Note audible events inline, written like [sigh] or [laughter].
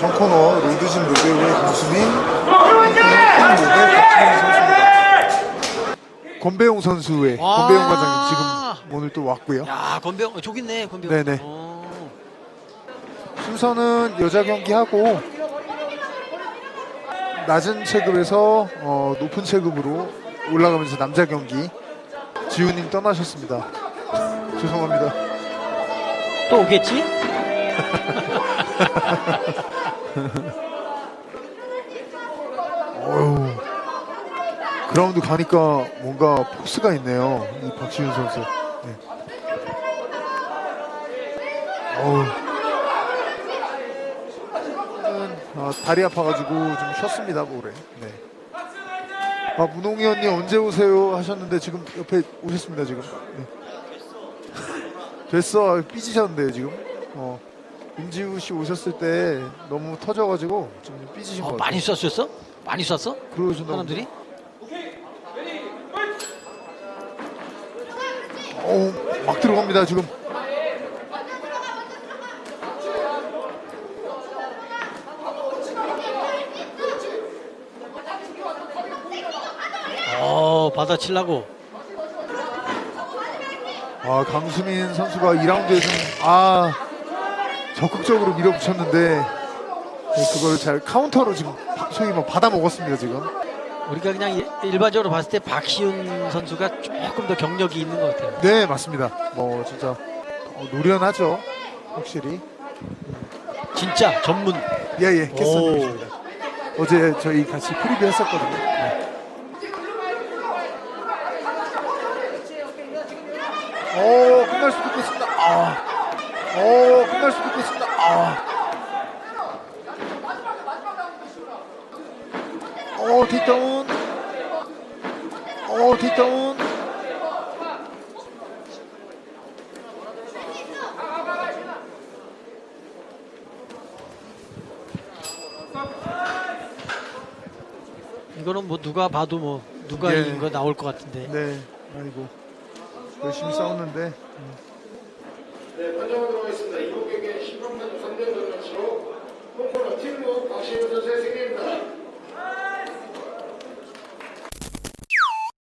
정코너 로드진 로베오의 강수민. 권배용 선수의 와. 권배용 과장님 지금 오늘 또 왔고요. 야 건배영 어, 저기 있네 건배영. 네네. 어. 순서는 여자 경기 하고 낮은 체급에서 어, 높은 체급으로 올라가면서 남자 경기 지우님 떠나셨습니다. 죄송합니다. 또 오겠지? [laughs] 어휴, 그라운드 가니까 뭔가 포스가 있네요. 이 박지훈 선수. 네. 어우. 아, 다리 아파가지고 좀 쉬었습니다, 올해. 네. 아, 문홍이 언니 언제 오세요 하셨는데 지금 옆에 오셨습니다, 지금. 네. 됐어. 아, 삐지셨는데요, 지금. 어. 임지우 씨 오셨을 때 너무 터져가지고 좀 삐지신 어, 것 같아요. 많이 쐈었어? 많이 쐈어? 그러시나 사람들이? 어, 막 들어갑니다 지금. 어 받아치려고. 아 강수민 선수가 2라운드에 좀 아 적극적으로 밀어붙였는데 네, 그걸 잘 카운터로 지금 바- 소위 뭐 받아 먹었습니다 지금. 우리가 그냥 일- 일반적으로 봤을 때 박시훈 선수가 조금 더 경력이 있는 것 같아요. 네 맞습니다. 뭐 진짜 어, 노련하죠 확실히. 진짜 전문. 예예 오. 캐스터님이십니다. 어제 저희 같이 프리뷰 했었거든요. 네. 오 끝날 수도 있겠습니다. 아. 오 끝날 수도 있겠습니다. 아. 오 뒷다운. 오 뒷다운. 이거는 뭐 누가 봐도 뭐 누가 예. 이긴 거 나올 것 같은데. 네 아이고 열심히 싸웠는데. 네, 들어가겠습니다. 이번 경기는 심판판 3대 전원치로 홍코너 팀무 박시훈 선수의.